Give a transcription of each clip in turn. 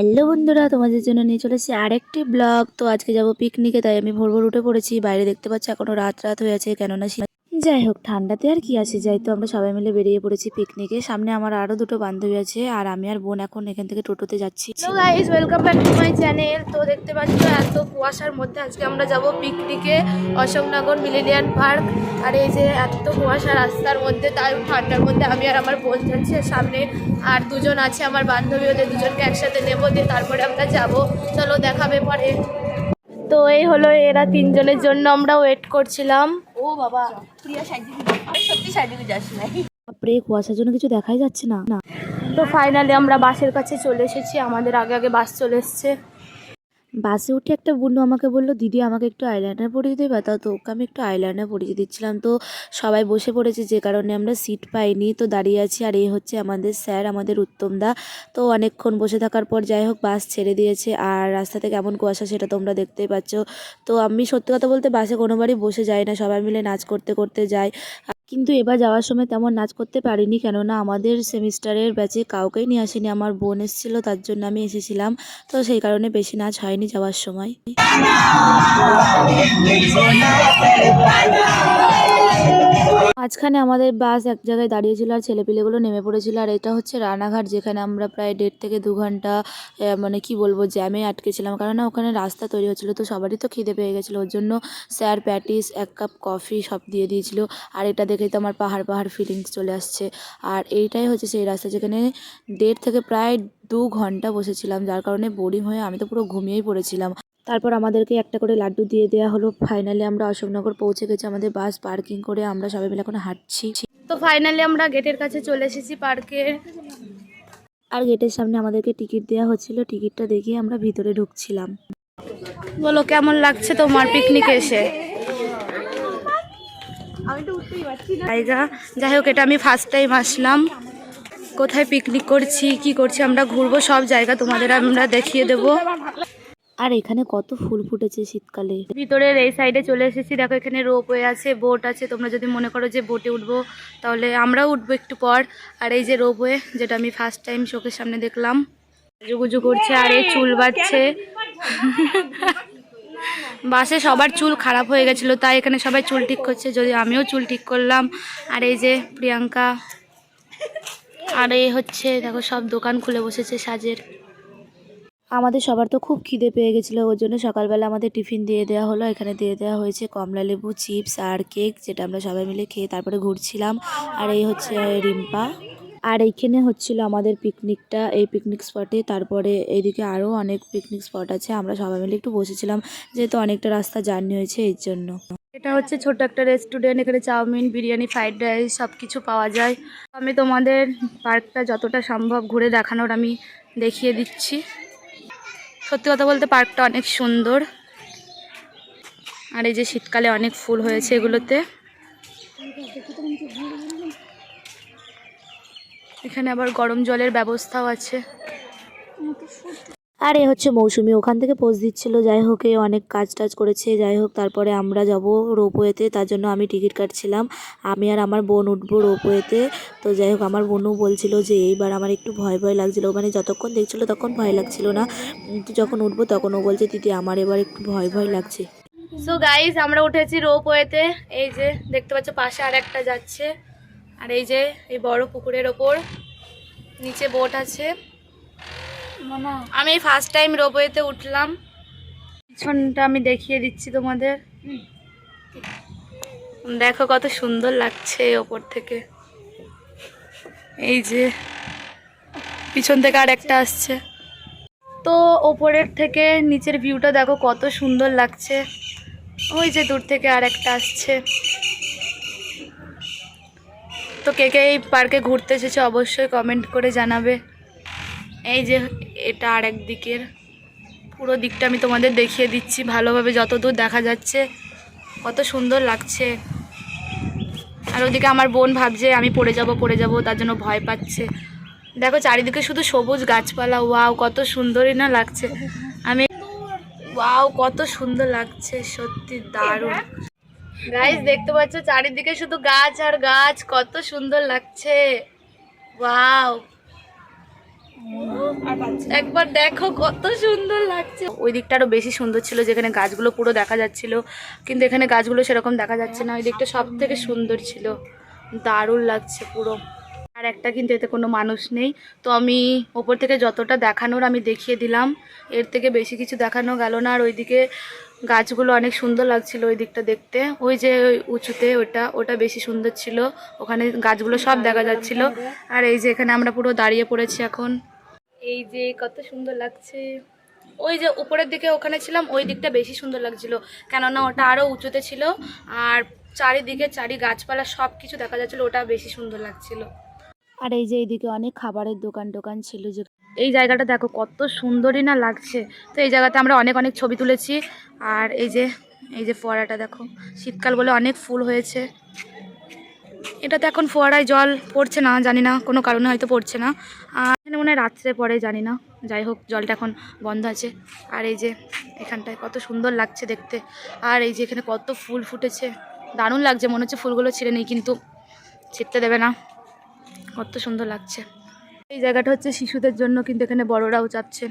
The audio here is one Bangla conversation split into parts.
হ্যালো বন্ধুরা, তোমাদের জন্য নিয়ে চলেছি আরেকটি ব্লগ। তো আজকে যাব পিকনিকে তাই আমি ভোর ভোর উঠে পড়েছি। বাইরে দেখতে পাচ্ছি এখনও রাত রাত হয়ে আছে, কেননা যাই হোক, ঠান্ডাতে আর কি আছে? যাই তো, আমরা সবাই মিলে বেরিয়ে পড়েছি পিকনিকে সামনে আমার আরও দুটো বান্ধবী আছে, আর আমি আর বোন এখন এখান থেকে টোটোতে যাচ্ছি। গাইস ওয়েলকাম টু চ্যানেল তো দেখতে পাচ্ছ, এত কুয়াশার মধ্যে আজকে আমরা যাব পিকনিকে অশোকনগর মিলেনিয়ান পার্ক। আর এই যে এত কুয়াশা রাস্তার মধ্যে, তাই ঠান্ডার মধ্যে আমি আর আমার বোন যাচ্ছি সামনে আর দুজন আছে আমার বান্ধবী, ওদের দুজনকে একসাথে নেব, দিয়ে তারপরে আমরা যাব। চলো দেখাবে পরে। তো এই হলো, এরা তিনজনের জন্য আমরা ওয়েট করছিলাম। ও বাবা বাপরে কুয়াশার জন্য কিছু দেখাই যাচ্ছে না। না তো ফাইনালি আমরা বাসের কাছে চলে এসেছি আমাদের আগে আগে বাস চলে এসছে। বাসে উঠে একটা বন্ধু আমাকে বলল, দিদি, আমাকে একটু আইলাইনার পরিয়ে দেবে তা তো, ওকে আমি একটু আইলাইনার পরিয়ে দিচ্ছিলাম। তো সবাই বসে পড়েছে, যে কারণে আমরা সিট পাইনি। তো দাঁড়িয়ে আছি, আর এই হচ্ছে আমাদের স্যার, আমাদের উত্তমদা তো অনেকক্ষণ বসে থাকার পর যাই হোক, বাস ছেড়ে দিয়েছে। আর রাস্তাতে কেমন কুয়াশা সেটা তোমরা দেখতেই পাচ্ছ। তো আমি সত্যি কথা বলতে বাসে কোনোবারই বসে যাই না। সবাই মিলে নাচ করতে করতে যাই। কিন্তু এবার যাওয়ার সময় তেমন নাচ করতে পারিনি কেননা আমাদের সেমিস্টারের ব্যাচে কাউকেই নিয়ে আসেনি। আমার বোন এসেছিল, তার জন্য আমি এসেছিলাম। তো সেই কারণে বেশি নাচ হয়নি যাওয়ার সময়। মাঝখানে আমাদের বাস এক জায়গায় দাঁড়িয়েছিল আর ছেলেপিলেগুলো নেমে পড়েছিল আর এটা হচ্ছে রানাঘাট, যেখানে আমরা প্রায় দেড় থেকে দু ঘণ্টা মানে কি বলব জ্যামে আটকেছিলাম। কারণ না ওখানে রাস্তা তৈরি হচ্ছিল, তো সবারই তো খিদে পেয়ে গেছিল। ওর জন্য স্যার প্যাটিস, এক কাপ কফি সব দিয়ে দিয়েছিল। আর এটা দেখেই তো আমার পাহাড় পাহাড় ফিলিংস চলে আসছে। আর এইটাই হচ্ছে সেই রাস্তা যেখানে দেড় থেকে প্রায় দু ঘণ্টা বসেছিলাম, যার কারণে বোরিং হয়ে আমি তো পুরো ঘুমিয়েই পড়েছিলাম। তারপর আমাদেরকে একটা করে লাড্ডু দিয়ে দেওয়া হলো। ফাইনালি আমরা অশোকনগর পৌঁছে গেছি আমাদের বাস পার্কিং করে। আমরা সবাই মিলে এখন হাঁটছি। তো ফাইনালি আমরা গেটের কাছে চলে এসেছি পার্কের আর গেটের সামনে আমাদেরকে টিকিট দেওয়া হচ্ছিল। টিকিটটা দেখিয়ে আমরা ভিতরে ঢুকছিলাম। বলো কেমন লাগছে তোমার পিকনিকে এসে? জায়গা যাই হোক এটা আমি ফার্স্ট টাইম আসলাম। কোথায় পিকনিক করছি কি করছি আমরা ঘুরবো সব জায়গা তোমাদের আমরা দেখিয়ে দেবো। আর এখানে কত ফুল ফুটেছে শীতকালে। ভিতরের এই সাইডে চলে এসেছি। দেখো, এখানে রোপওয়ে আছে, বোট আছে। তোমরা যদি মনে করো যে বোটে উঠবো, তাহলে আমরাও উঠবো একটু পর। আর এই যে রোপওয়ে যেটা আমি ফার্স্ট টাইম চোখের সামনে দেখলাম। জুগুজু করছে, আর এই চুল বাচ্ছে বাসে সবার চুল খারাপ হয়ে গেছিল, তাই এখানে সবাই চুল ঠিক করছে। যদি আমিও চুল ঠিক করলাম। আর এই যে প্রিয়াঙ্কা। আর এই হচ্ছে, দেখো, সব দোকান খুলে বসেছে সাজের। আমাদের সবার তো খুব খিদে পেয়ে গেছিল, ওর জন্য সকালবেলা আমাদের টিফিন দিয়ে দেওয়া হলো। এখানে দিয়ে দেওয়া হয়েছে কমলা লেবু, চিপস আর কেক, যেটা আমরা সবাই মিলে খেয়ে তারপরে ঘুরছিলাম। আর এই হচ্ছে রিম্পা। আর এইখানে হচ্ছিল আমাদের পিকনিকটা এই পিকনিক স্পটে তারপরে এইদিকে আরও অনেক পিকনিক স্পট আছে, আমরা সবাই মিলে একটু বসেছিলাম, যেহেতু অনেকটা রাস্তা জার্নি হয়েছে এর জন্য। এটা হচ্ছে ছোট একটা রেস্টুরেন্ট এখানে চাউমিন, বিরিয়ানি, ফ্রাইড রাইস সব কিছু পাওয়া যায়। আমি তোমাদের পার্কটা যতটা সম্ভব ঘুরে দেখানোর আমি দেখিয়ে দিচ্ছি। সত্যি কথা বলতে পার্কটা অনেক সুন্দর। আর এই যে শীতকালে অনেক ফুল হয়েছে এগুলোতে। এখানে আবার গরম জলের ব্যবস্থাও আছে। আর এ হচ্ছে মৌসুমি ওখান থেকে পোজ দিচ্ছিল। যাই হোক, এ অনেক কাজ টাজ করেছে। যাই হোক, তারপরে আমরা যাব রোপওয়েতে। তার জন্য আমি টিকিট কাটছিলাম। আমি আর আমার বোন উঠবো রোপওয়েতে। তো যাই হোক, আমার বোনও বলছিল যে, এইবার আমার একটু ভয় ভয় লাগছিল। মানে যতক্ষণ দেখছিল তখন ভয় লাগছিল না। যখন উঠবো তখন ও বলছে, দিদি, আমার এবার একটু ভয় ভয় লাগছে। সো গাইজ আমরা উঠেছি রোপওয়েতে। এই যে, দেখতে পাচ্ছ, পাশে আর একটা যাচ্ছে। আর এই যে, এই বড় পুকুরের ওপর নিচে বোট আছে। আমি ফার্স্ট টাইম রোপওয়েতে উঠলাম। পিছনটা আমি দেখিয়ে দিচ্ছি তোমাদের। দেখো কত সুন্দর লাগছে ওপর থেকে। এই যে, পিছন থেকে আর একটা আসছে। তো ওপরের থেকে নিচের ভিউটা দেখো কত সুন্দর লাগছে। ওই যে দূর থেকে আর একটা আসছে। তো কে কে এই পার্কে ঘুরতে এসেছে অবশ্যই কমেন্ট করে জানাবে। এই যে এটা আর এক দিকের। পুরো দিকটা আমি তোমাদের দেখিয়ে দিচ্ছি। ভালোভাবে যত দূর দেখা যাচ্ছে, কত সুন্দর লাগছে। আর ওদিকে আমার বোন ভাবছে, আমি পড়ে যাব পড়ে যাব, তার জন্য ভয় পাচ্ছে। দেখো, চারিদিকে শুধু সবুজ গাছপালা। ওয়াও, কত সুন্দরই না লাগছে। আমি, ওয়াও, কত সুন্দর লাগছে। সত্যি দারুণ। গাইজ দেখতে পাচ্ছ, চারিদিকে শুধু গাছ আর গাছ। কত সুন্দর লাগছে। ওয়াও। একবার দেখো কত সুন্দর লাগছে। ওই দিকটা আরও বেশি সুন্দর ছিল, যেখানে গাছগুলো পুরো দেখা যাচ্ছিল। কিন্তু এখানে গাছগুলো সেরকম দেখা যাচ্ছে না, ওই দিকটা সব থেকে সুন্দর ছিল। দারুণ লাগছে পুরো। আর একটা কিন্তু এতে কোনো মানুষ নেই। তো আমি ওপর থেকে যতটা দেখানোর আমি দেখিয়ে দিলাম। এর থেকে বেশি কিছু দেখানো গেল না। আর ওইদিকে গাছগুলো অনেক সুন্দর লাগছিল ওই দিকটা দেখতে। ওই যে ওই উঁচুতে ওটা ওটা বেশি সুন্দর ছিল। ওখানে গাছগুলো সব দেখা যাচ্ছিল। আর এই যে এখানে আমরা পুরো দাঁড়িয়ে পড়েছি এখন। এই যে কত সুন্দর লাগছে। ওই যে উপরের দিকে ওখানে ছিলাম, ওই দিকটা বেশি সুন্দর লাগছিল। কেননা ওটা আরও উঁচুতে ছিল। আর চারিদিকে চারি গাছপালা সব কিছু দেখা যাচ্ছিল, ওটা বেশি সুন্দর লাগছিল। আর এই যে এইদিকে অনেক খাবারের দোকান টোকান ছিল যে এই জায়গাটা দেখো কত সুন্দরই না লাগছে। তো এই জায়গাতে আমরা অনেক অনেক ছবি তুলেছি। আর এই যে এই যে ফোয়ারাটা দেখো, শীতকাল বলে অনেক ফুল হয়েছে। এটাতে এখন ফোয়ারায় জল পড়ছে না, জানি না, কোনো কারণে হয়তো পড়ছে না। আর এখানে মনে হয় রাত্রে পরে জানি না। যাই হোক, জলটা এখন বন্ধ আছে। আর এই যে, এখানটায় কত সুন্দর লাগছে দেখতে। আর এই যে, এখানে কত ফুল ফুটেছে। দারুণ লাগছে, মনে হচ্ছে ফুলগুলো ছিঁড়ে নেই, কিন্তু ছিঁড়তে দেবে না। কত সুন্দর লাগছে। এই জায়গাটা হচ্ছে শিশুদের জন্য, কিন্তু এখানে বড়রাও চাচ্ছে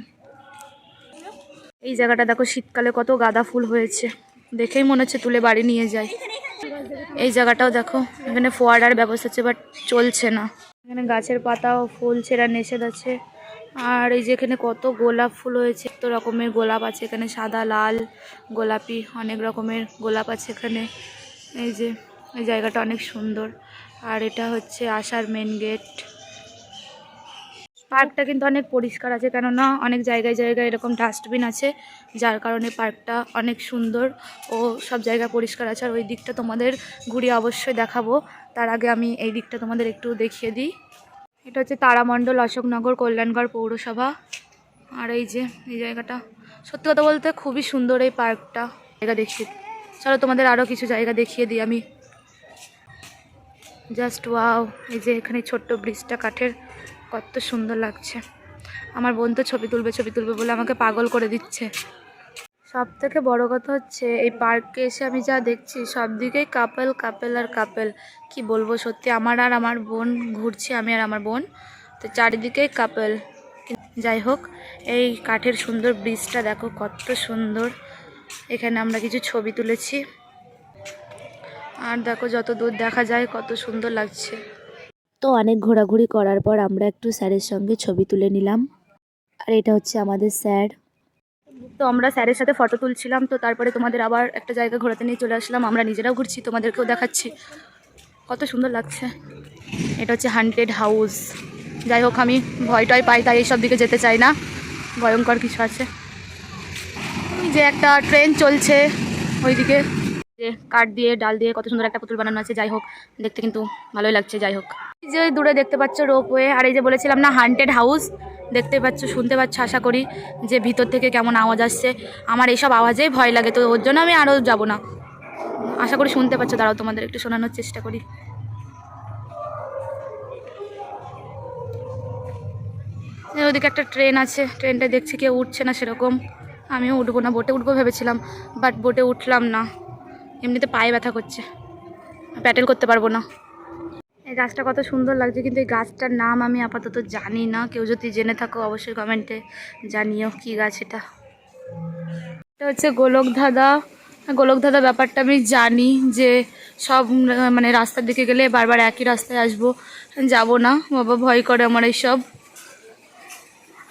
এই জায়গাটা দেখো শীতকালে কত গাঁদা ফুল হয়েছে। দেখেই মনে হচ্ছে তুলে বাড়ি নিয়ে যায় এই জায়গাটাও দেখো, এখানে ফোয়ারার ব্যবস্থা আছে বাট চলছে না। এখানে গাছের পাতাও ফুল ছেঁড়া নিষেধ আছে আর এই যে এখানে কত গোলাপ ফুল হয়েছে তো রকমের গোলাপ আছে এখানে, সাদা, লাল, গোলাপি, অনেক রকমের গোলাপ আছে এখানে। এই যে, এই জায়গাটা অনেক সুন্দর। আর এটা হচ্ছে আসার মেন গেট পার্কটা কিন্তু অনেক পরিষ্কার আছে, কেননা অনেক জায়গায় জায়গায় এরকম ডাস্টবিন আছে, যার কারণে পার্কটা অনেক সুন্দর ও সব জায়গা পরিষ্কার আছে। আর ওই দিকটা তোমাদের ঘুরিয়ে অবশ্যই দেখাবো। তার আগে আমি এই দিকটা তোমাদের একটু দেখিয়ে দিই। এটা হচ্ছে তারামণ্ডল অশোকনগর কল্যাণগড় পৌরসভা। আর এই যে, এই জায়গাটা, সত্যি কথা বলতে খুবই সুন্দর এই পার্কটা। জায়গা দেখিয়ে চলো তোমাদের আরও কিছু জায়গা দেখিয়ে দিই আমি। জাস্ট ওয়াও এই যে এখানে ছোট্ট ব্রিজটা কাঠের। কত সুন্দর লাগছে। আমার বোন তো ছবি তুলবে ছবি তুলবে বলে আমাকে পাগল করে দিচ্ছে। সব থেকে বড় কথা হচ্ছে, এই পার্কে এসে আমি যা দেখছি সব দিকেই কাপেল কাপেল আর কাপেল। কি বলব সত্যি, আমার আর আমার বোন ঘুরছি, আমি আর আমার বোন। তো চারিদিকেই কাপেল। যাই হোক, এই কাঠের সুন্দর ব্রিজটা দেখো কত সুন্দর। এখানে আমরা কিছু ছবি তুলেছি। আর দেখো যত দূর দেখা যায় কত সুন্দর লাগছে। তো অনেক ঘোরাঘুরি করার পর আমরা একটু স্যারের সঙ্গে ছবি তুলে নিলাম। আর এটা হচ্ছে আমাদের স্যার। তো আমরা স্যারের সাথে ফটো তুলছিলাম, তো তারপরে তোমাদের আবার একটা জায়গা ঘোরাতে নিয়ে চলে আসলাম। আমরা নিজেরাও ঘুরছি, তোমাদেরকেও দেখাচ্ছি। কত সুন্দর লাগছে। এটা হচ্ছে হান্টেড হাউস যাই হোক, আমি ভয় টয় পাই, তাই এইসব দিকে যেতে চাই না। ভয়ঙ্কর কিছু আছে। যে একটা ট্রেন চলছে ওইদিকে। যে কাঠ দিয়ে, ডাল দিয়ে কত সুন্দর একটা পুতুল বানানো আছে, যাই হোক, দেখতে কিন্তু ভালোই লাগছে, যাই হোক। এই যে দূরে দেখতে পাচ্ছ রোপওয়ে আর এই যে বলেছিলাম না হান্টেড হাউস দেখতে পাচ্ছ, শুনতে পাচ্ছ, আশা করি যে ভিতর থেকে কেমন আওয়াজ আসছে। আমার এইসব আওয়াজেই ভয় লাগে, তো ওর জন্য আমি আরও যাব না। আশা করি শুনতে পাচ্ছ, দাঁড়াও তোমাদের একটু শোনানোর চেষ্টা করি। ওদিকে একটা ট্রেন আছে ট্রেনটা দেখছি কেউ উঠছে না সেরকম। আমিও উঠবো না বোটে উঠবো ভেবেছিলাম বাট বোটে উঠলাম না। এমনিতে পায়ে ব্যথা করছে প্যাটেল করতে পারব না। এই গাছটা কত সুন্দর লাগছে, কিন্তু এই গাছটার নাম আমি আপাতত জানি না। কেউ যদি জেনে থাকো, অবশ্যই কমেন্টে জানিও কি গাছ এটা। এটা হচ্ছে গোলকধাঁধা। গোলকধাঁধা ব্যাপারটা আমি জানি যে সব মানে রাস্তার দিকে গেলে বারবার একই রাস্তায় আসব, যাব না। বাবা ভয় করে আমার এইসব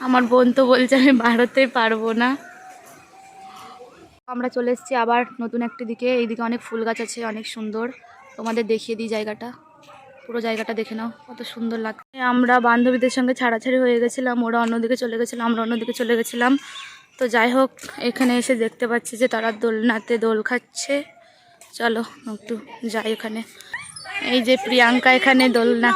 আমার বোন তো বলছে আমি বাড়াতে পারব না। আমরা চলে এসেছি আবার নতুন একটি দিকে। এইদিকে অনেক ফুল গাছ আছে, অনেক সুন্দর। তোমাদের দেখিয়ে দিই জায়গাটা। পুরো জায়গাটা দেখে নাও, কত সুন্দর লাগছে। আমরা বান্ধবীদের সঙ্গে ছাড়াছাড়ি হয়ে গেছিলাম, ওরা অন্যদিকে চলে গেছিলাম আমরা অন্যদিকে চলে গেছিলাম। তো যাই হোক, এখানে এসে দেখতে পাচ্ছি যে তারা দোলনাতে দোল খাচ্ছে। চলো, একটু যাই ওখানে। এই যে প্রিয়াঙ্কা এখানে দোলনা।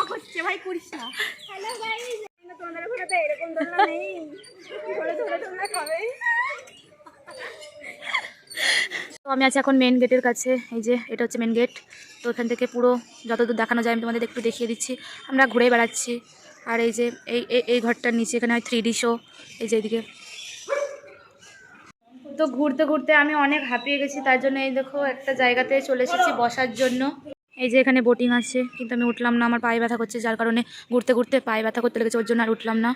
তো আমি আছি এখন মেন গেটের কাছে। এই যে, এটা হচ্ছে মেন গেট তো এখান থেকে পুরো যতদূর দেখানো যায়, আমি তোমাদের একটু দেখিয়ে দিচ্ছি। আমরা ঘুরে বেড়াচ্ছি। আর এই যে, এই, এই- ঘরটার নিচে এখানে হয় থ্রি ডি শো এই যে এইদিকে। তো ঘুরতে ঘুরতে আমি অনেক হাঁপিয়ে গেছি, তার জন্য এই দেখো, একটা জায়গাতে চলে এসেছি বসার জন্য। এই যে এখানে বোটিং আছে, কিন্তু আমি উঠলাম না, আমার পায়ে ব্যথা করছে, যার কারণে ঘুরতে ঘুরতে পায়ে ব্যথা করতে লেগেছে, ওর জন্য আর উঠলাম না।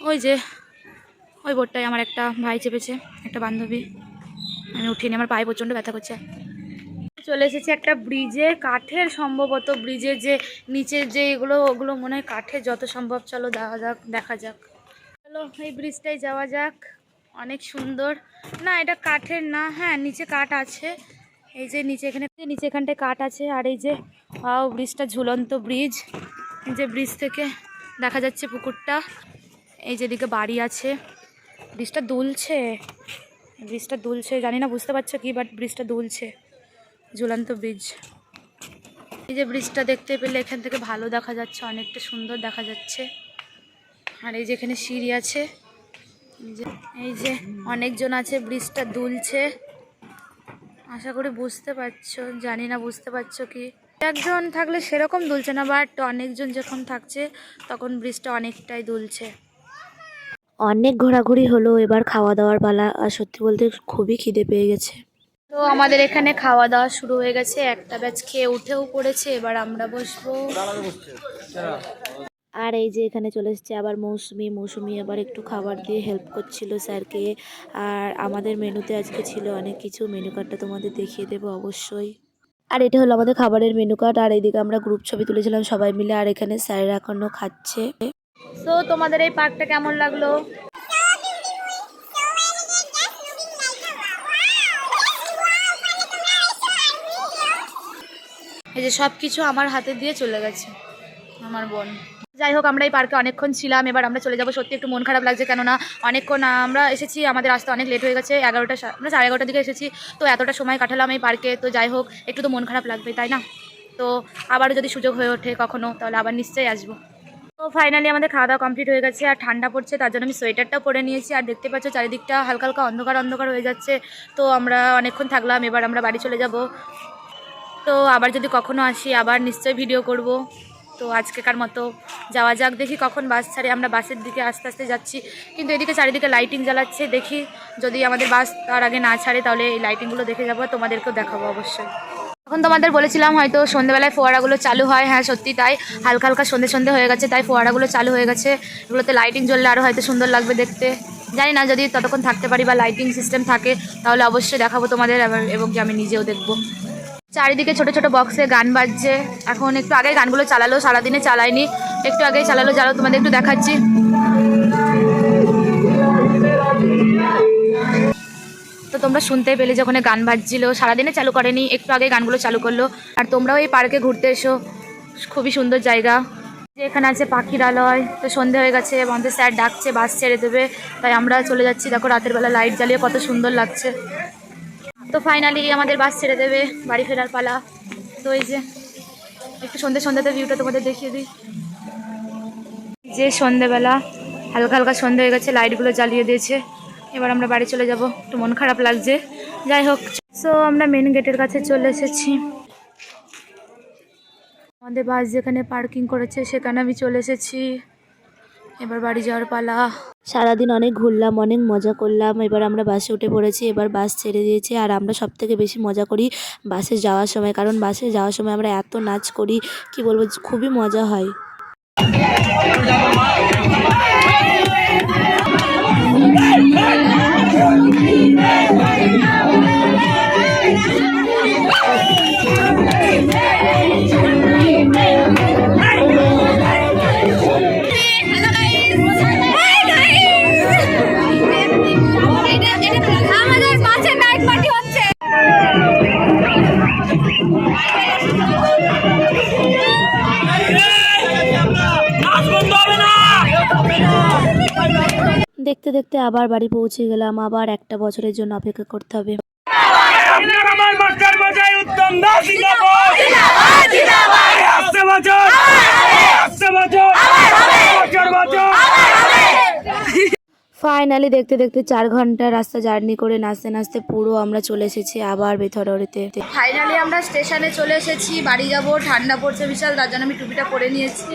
ওই যে, ওই বোটটায় আমার একটা ভাই চেপেছে, একটা বান্ধবী। আমি উঠিনি, আমার পায়ে প্রচণ্ড ব্যথা করছে। চলে এসেছি একটা ব্রিজে। কাঠের সম্ভবত ব্রিজের যে নিচের যে এগুলো, ওগুলো মনে হয় কাঠের যত সম্ভব। চলো দেখা যাক দেখা যাক। চলো, এই ব্রিজটায় যাওয়া যাক। অনেক সুন্দর। না, এটা কাঠের না হ্যাঁ নিচে কাঠ আছে। এই যে নিচে এখানে, নিচে এখানটায় কাঠ আছে। আর এই যে আও ব্রিজটা ঝুলন্ত ব্রিজ। যে ব্রিজ থেকে দেখা যাচ্ছে পুকুরটা। এই যেদিকে বাড়ি আছে। ব্রিজটা দুলছে। ব্রিজটা দুলছে, জানি না, বুঝতে পারছ কি বাট ব্রিজটা দুলছে, ঝুলন্ত ব্রিজ এই যে ব্রিজটা দেখতে পেলে এখান থেকে ভালো দেখা যাচ্ছে, অনেকটা সুন্দর দেখা যাচ্ছে। আর এই যে এখানে সিঁড়ি আছে, এই যে অনেকজন আছে ব্রিজটা দুলছে। আশা করি বুঝতে পারছ, জানি না, বুঝতে পারছ কি। একজন থাকলে সেরকম দুলছে না বাট অনেকজন যখন থাকছে, তখন ব্রিজটা অনেকটাই দুলছে। অনেক ঘোরাঘুরি হলো এবার খাওয়া দাওয়ার পালা। আর সত্যি বলতে খুবই খিদে পেয়ে গেছে। তো আমাদের এখানে খাওয়া দাওয়া শুরু হয়ে গেছে। একটা ব্যাচ খেয়ে উঠেও পড়েছে এবার আমরা বসবো। আর এই যে এখানে চলে এসেছে আবার মৌসুমি। মৌসুমি আবার একটু খাবার দিয়ে হেল্প করছিল স্যারকে। আর আমাদের মেনুতে আজকে ছিল অনেক কিছু। মেনু কার্ডটা তোমাদের দেখিয়ে দেবো অবশ্যই। আর এটা হলো আমাদের খাবারের মেনু কার্ড আর এইদিকে আমরা গ্রুপ ছবি তুলেছিলাম সবাই মিলে। আর এখানে স্যারেরা এখনও খাচ্ছে। তো তোমাদের এই পার্কটা কেমন লাগল? এই যে সব কিছু আমার হাতে দিয়ে চলে গেছে, আমার বোন। যাই হোক, আমরা এই পার্কে অনেকক্ষণ ছিলাম, এবার আমরা চলে যাব। সত্যি একটু মন খারাপ লাগছে, কেননা অনেকক্ষণ আমরা এসেছি, আমাদের আসতে অনেক লেট হয়ে গেছে, এগারোটা আমরা সাড়ে এগারোটার দিকে এসেছি, তো এতটা সময় কাটালাম এই পার্কে তো যাই হোক, একটু তো মন খারাপ লাগবে, তাই না? তো আবারও যদি সুযোগ হয়ে ওঠে কখনো, তাহলে আবার নিশ্চয়ই আসব। তো ফাইনালি আমাদের খাওয়া দাওয়া কমপ্লিট হয়ে গেছে আর ঠান্ডা পড়ছে, তার জন্য আমি সোয়েটারটাও পরে নিয়েছি। আর দেখতে পাচ্ছ, চারিদিকটা হালকা হালকা অন্ধকার অন্ধকার হয়ে যাচ্ছে। তো আমরা অনেকক্ষণ থাকলাম, এবার আমরা বাড়ি চলে যাব। তো আবার যদি কখনো আসি, আবার নিশ্চয়ই ভিডিও করব। তো আজকেকার মতো যাওয়া যাক, দেখি কখন বাস ছাড়ে। আমরা বাসের দিকে আস্তে আস্তে যাচ্ছি, কিন্তু এদিকে চারিদিকে লাইটিং জ্বালাচ্ছে। দেখি যদি আমাদের বাস তার আগে না ছাড়ে, তাহলে এই লাইটিংগুলো দেখে যাব, তোমাদেরকেও দেখাবো অবশ্যই। এখন তোমাদের বলেছিলাম হয়তো সন্ধ্যেবেলায় ফোয়ারাগুলো চালু হয়। হ্যাঁ সত্যি তাই। হালকা হালকা সন্ধে সন্ধে হয়ে গেছে, তাই ফোয়ারাগুলো চালু হয়ে গেছে। এগুলোতে লাইটিং জ্বললে আরও হয়তো সুন্দর লাগবে দেখতে। জানি না, যদি ততক্ষণ থাকতে পারি বা লাইটিং সিস্টেম থাকে, তাহলে অবশ্যই দেখাবো তোমাদের এবং যে আমি নিজেও দেখব। চারিদিকে ছোট ছোট বক্সে গান বাজছে। এখন একটু আগে গানগুলো চালালো, সারাদিনে চালায়নি। একটু আগেই চালালো চালালো তোমাদের একটু দেখাচ্ছি। তোমরা শুনতে পেলে যখন গান বাজছিল। সারাদিনে চালু করেনি, একটু আগে গানগুলো চালু করল। আর তোমরাও এই পার্কে ঘুরতে এসো। খুবই সুন্দর জায়গা। যে এখানে আছে পাখিরালয় তো সন্ধে হয়ে গেছে, আমাদের স্যার ডাকছে, বাস ছেড়ে দেবে। তাই আমরা চলে যাচ্ছি। দেখো রাতের বেলা লাইট জ্বালিয়ে কত সুন্দর লাগছে। তো ফাইনালি আমাদের বাস ছেড়ে দেবে, বাড়ি ফেরার পালা। তো এই যে, একটু সন্ধ্যে সন্ধ্যাতে ভিউটা তোমাদের দেখিয়ে দিই। যে সন্ধেবেলা, হালকা হালকা সন্ধে হয়ে গেছে, লাইটগুলো জ্বালিয়ে দিয়েছে। এবার আমরা বাড়ি চলে যাব। একটু মন খারাপ লাগছে। যাই হোক সো আমরা মেন গেটের কাছে চলে এসেছি। আমাদের বাস যেখানে পার্কিং করেছে, সেখানে আমি চলে এসেছি। এবার বাড়ি যাওয়ার পালা। সারাদিন অনেক ঘুরলাম, অনেক মজা করলাম। এবার আমরা বাসে উঠে পড়েছি। এবার বাস ছেড়ে দিয়েছে। আর আমরা সব থেকে বেশি মজা করি বাসে যাওয়ার সময়। কারণ বাসে যাওয়ার সময় আমরা এত নাচ করি, কি বলব, খুবই মজা হয়। আমাদের দেখতে আবার বাড়ি পৌঁছে গেলাম। আবার একটা বছরের জন্য অপেক্ষা করতে হবে। ফাইনালি দেখতে দেখতে চার ঘণ্টা রাস্তা জার্নি করে নাচতে নাচতে পুরো আমরা চলে এসেছি আবার বেথরড়িতে ফাইনালি আমরা স্টেশনে চলে এসেছি। বাড়ি যাব। ঠান্ডা পড়ছে বিশাল তার জন্য আমি টুপিটা পরে নিয়েছি।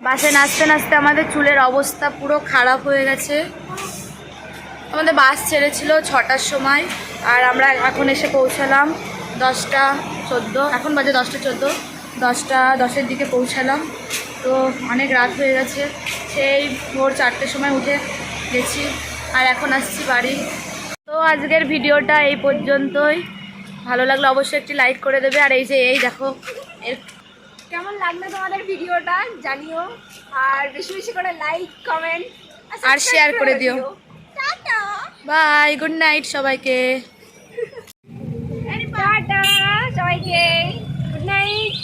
বাসে নাচতে নাচতে আমাদের চুলের অবস্থা পুরো খারাপ হয়ে গেছে। আমাদের বাস ছেড়েছিল ছটার সময় আর আমরা এখন এসে পৌঁছালাম দশটা চোদ্দ। এখন বাজে দশটা চোদ্দ। দশটা, দশের দিকে পৌঁছালাম। তো অনেক রাত হয়ে গেছে। সেই ভোর চারটের সময় উঠে গেছি আর এখন আসছি বাড়ি। তো আজকের ভিডিওটা এই পর্যন্তই। ভালো লাগলে অবশ্যই একটি লাইক করে দেবে। আর এই যে, এই দেখো, এর কেমন লাগল তোমাদের ভিডিওটা জানিও। আর বেশি বেশি করে লাইক কমেন্ট আর শেয়ার করে দিও। টাটা। বাই গুড নাইট সবাইকে। টাটা সবাইকে। Good night